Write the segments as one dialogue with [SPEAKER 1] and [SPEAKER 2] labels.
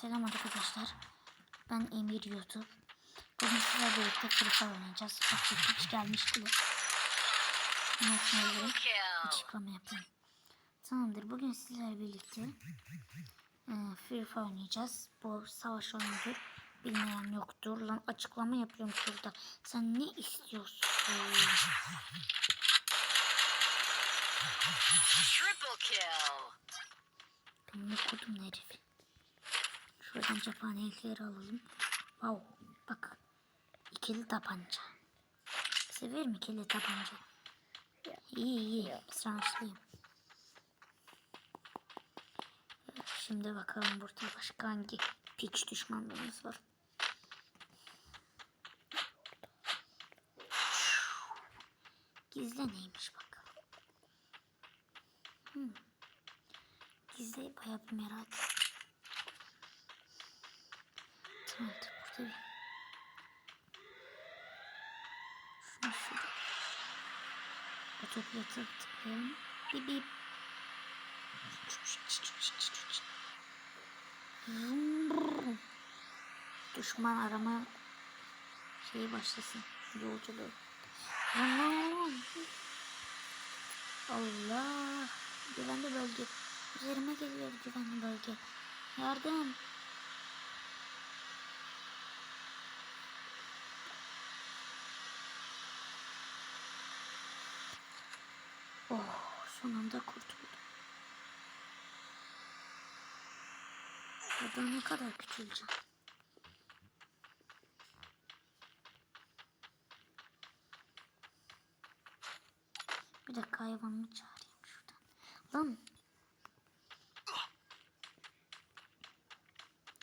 [SPEAKER 1] Selam arkadaşlar. Ben Emir YouTube. Bugün sizlerle birlikte Free Fire oynayacağız. Bak hiç gelmiş bile. Unutmayalım. Açıklama yapayım. Tamamdır. Bugün sizlerle birlikte e, Free Fire oynayacağız. Bu savaş oyunudur. Bilmeyen yoktur. Lan açıklama yapıyorum şurada. Sen ne istiyorsun?
[SPEAKER 2] Triple kill.
[SPEAKER 1] Şuradan cephanelikleri alalım. Wow. Bak. İkili tabanca. Severim ikili tabanca. İyi iyi. Şanslıyım. Şimdi bakalım burada başka hangi piç düşmanlarımız var. Gizli neymiş bakalım. Hmm. Gizli bayağı bir merak Tamamdır burada. Şunu şurada. Otopilota tıklayalım. Bip bip. Düşman arama şeyi başlasın. Yolculuğu. Allah. Güvenli bölge. Üzerime geliyor güvenli bölge. Yardım. Son anda kurtuldum. Burada ne kadar küçüleceğim. Bir dakika hayvanımı çağırayım şuradan. Lan.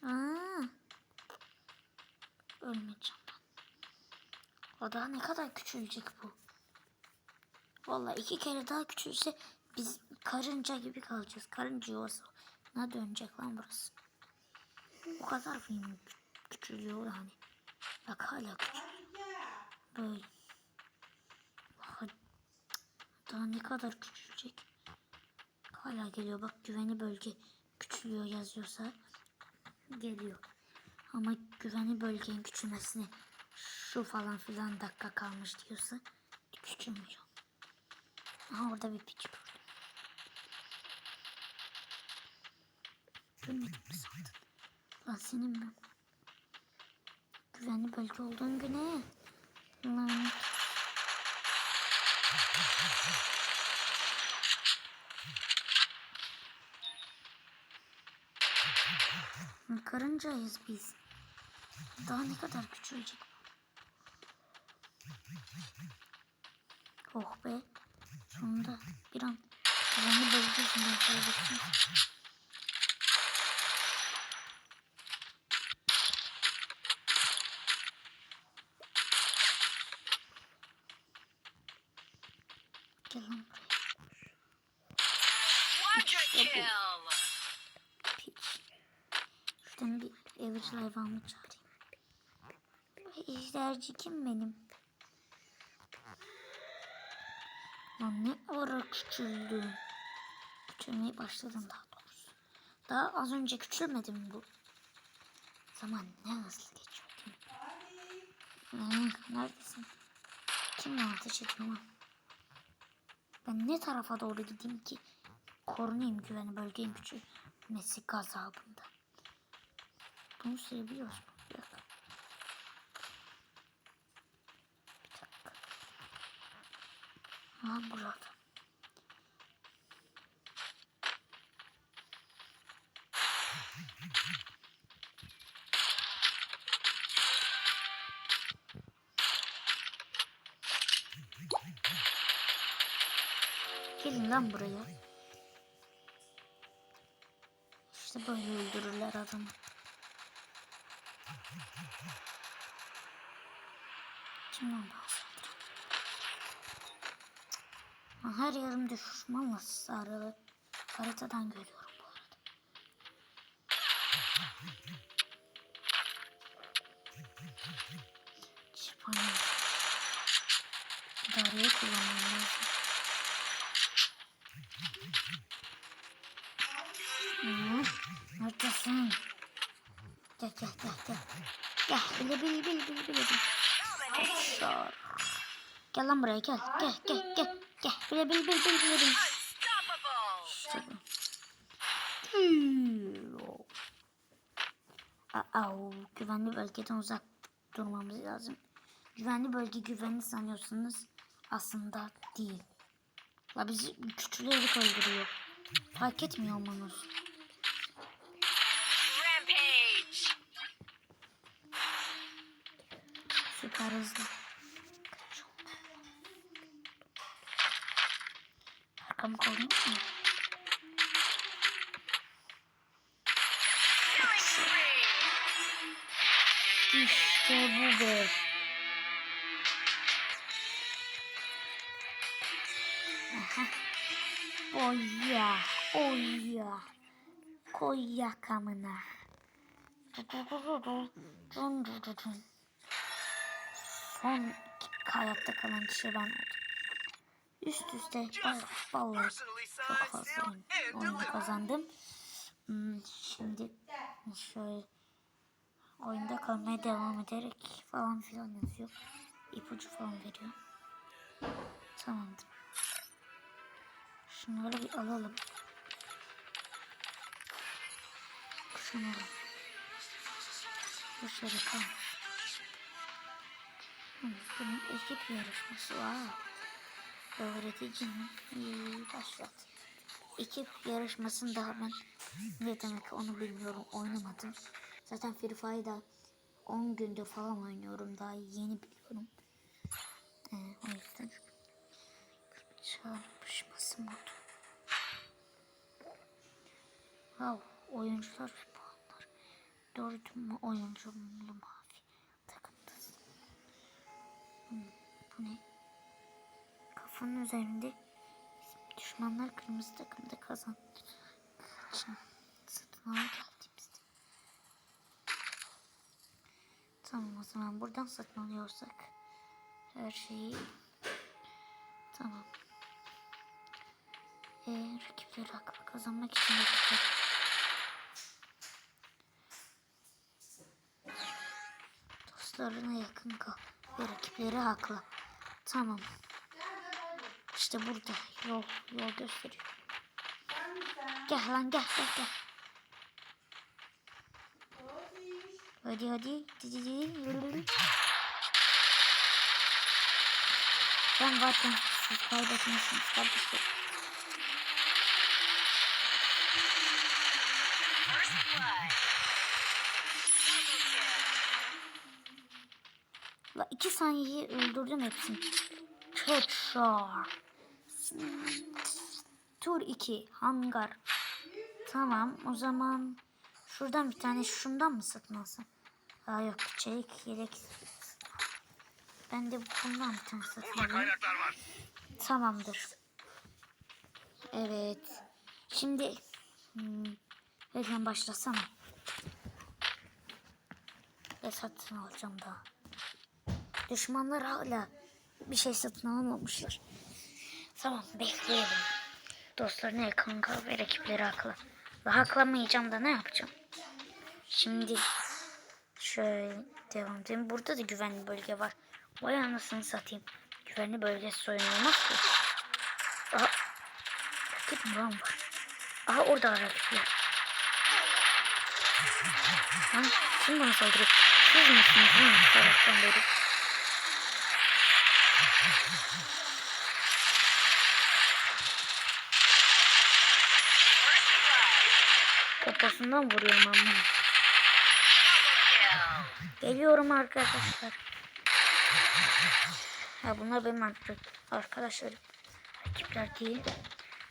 [SPEAKER 1] Aa. Ölmeyeceğim ben. O daha ne kadar küçülecek bu. Vallahi iki kere daha küçülse biz karınca gibi kalacağız. Karınca yuvasına dönecek lan burası. O kadar film küçülüyor yani. Bak hala küçük. Böyle. Daha ne kadar küçülecek. Hala geliyor. Bak güvenli bölge küçülüyor yazıyorsa geliyor. Ama güvenli bölgenin küçülmesine şu falan filan dakika kalmış diyorsa küçülmüyor. Aha orada bir piç Görmedim mi sandın? Lan senin mi? Güvenli bölge olduğun güne. Lan. Karıncayız biz. Daha ne kadar küçülecek bu? Oh be. Sonunda bir an güvenli bölge yüzünden kaybettim. Gel lan buraya.
[SPEAKER 2] Quadra kill.
[SPEAKER 1] Piç. Şuradan bir evcil hayvanımı çağırayım. Ejderci kim benim? Lan ne ara küçüldüm. Küçülmeye başladım daha doğrusu. Daha az önce küçülmedim bu. Zaman ne hızlı geçiyor değil mi? Ee, neredesin? Kimle ateş ediyorum? Ben ne tarafa doğru gideyim ki korunayım güvenli bölgenin küçülmesi gazabında. Bunu seviyoruz? Bir dakika. Bir dakika. Ha burada. Gelin lan buraya. İşte böyle öldürürler adamı. Kim lan daha saldıran? Cık. Her yerim düşmanla sarılı. Haritadan görüyorum bu arada. Çırpani. İdareyi kullanmam lazım. Gel gel gel gel. Bile bile bile bile bile. Headshot. Gel lan buraya gel gel gel gel. Gel bile bile bile bile bile. İşte bu. Güvenli bölgeden uzak durmamız lazım. Güvenli bölge güvenli sanıyorsunuz. Aslında değil. La bizi küçülerek öldürüyor. Fark etmiyor olmanız. Süper hızlı. Arkamı koydun mu? İşte bu be. Aha. Oya, oya. Koy yakamına. Son hayatta kalan kişi ben oldum. Üst üste ballar çok fazla oyun, kazandım. Hmm, şimdi şöyle oyunda kalmaya devam ederek falan filan yazıyor. İpucu falan veriyor. Tamamdır. Şunları bir alalım. Şunu alalım. Dışarı kal. Bunun ekip yarışması var. Öğreticinin başlat. Ekip yarışmasını daha ben ne demek onu bilmiyorum oynamadım. Zaten Free Fire'da 10 gündür falan oynuyorum daha yeni biliyorum. Ee, o yüzden çarpışması modu. Wow, oyuncular ve puanlar. Dördüncü oyuncumlu mavi takımdasın. Bu ne? Kafanın üzerinde düşmanlar kırmızı takımda kazandı. Satın al geldiğimizde. Tamam o zaman buradan satın alıyorsak her şeyi tamam. Ee, rakipleri haklı kazanmak için rakipler. Dostlarına yakın kal ve rakipleri haklı. Tamam. İşte burada yol yol gösteriyor. Gel lan gel gel gel. Hadi hadi. Di, di, di. Ben varken siz kaybetmişsiniz kardeşlerim.
[SPEAKER 2] First blood. Double kill.
[SPEAKER 1] La iki saniyeyi öldürdüm hepsini. Headshot. Tur 2 hangar. Tamam o zaman şuradan bir tane şundan mı satın alsam? Aa yok çelik yelek. Ben de bundan bir tane satın alayım. Tamamdır. Evet. Şimdi hmm, reklam başlasana. Ve satın alacağım daha. Düşmanlar hala bir şey satın alamamışlar. Tamam bekleyelim. Dostlarına yakın kal ve rakipleri haklı. Ve haklamayacağım da ne yapacağım? Şimdi şöyle devam edelim. Burada da güvenli bölge var. Vay anasını satayım. Güvenli bölge soyunulmaz ki. Aha. Rakip mi var? Aha orada rakipler. Lan kim bana saldırıyor? Siz misiniz? Mi? Sabahtan. Poposundan vuruyorum ama. Geliyorum arkadaşlar. Ha bunlar benim arkadaşlarım. Rakipler değil.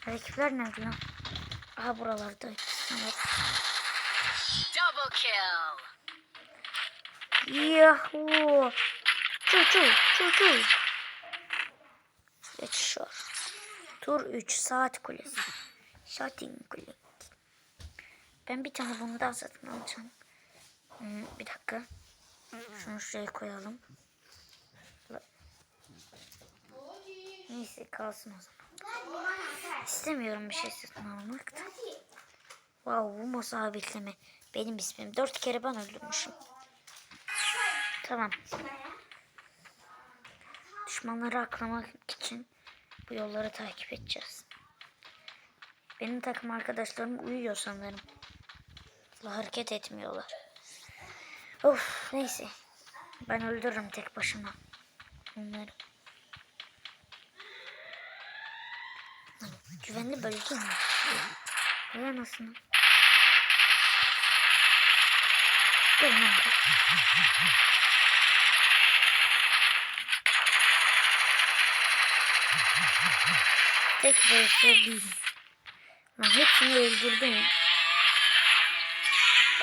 [SPEAKER 1] Rakipler nerede lan? Aha buralarda. Evet.
[SPEAKER 2] Double kill.
[SPEAKER 1] Yahoo! Çu çu çu çu. Geçiyor. Tur 3 saat kulesi. Shooting kule. Ben bir tane bundan satın alacağım. Hmm, bir dakika. Şunu şuraya koyalım. Neyse kalsın o zaman. İstemiyorum bir şey satın almak da. Wow bu mu sabitleme. Benim ismim. Dört kere ben öldürmüşüm. Tamam. Düşmanları aklamak için bu yolları takip edeceğiz. Benim takım arkadaşlarım uyuyor sanırım. Hareket etmiyorlar. Of neyse. Ben öldürürüm tek başıma. Onları. Güvenli bölge mi? Vay anasını. Gel lan Tek vs değil. Lan hepsini öldürdüm.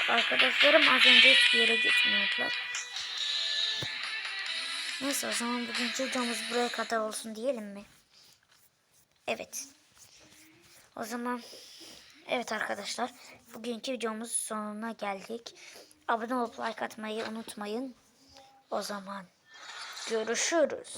[SPEAKER 1] Arkadaşlarım az önce hiçbir yere gitmiyordular. Neyse o zaman bugünkü videomuz buraya kadar olsun diyelim mi? Evet. O zaman evet arkadaşlar bugünkü videomuz sonuna geldik. Abone olup like atmayı unutmayın. O zaman görüşürüz.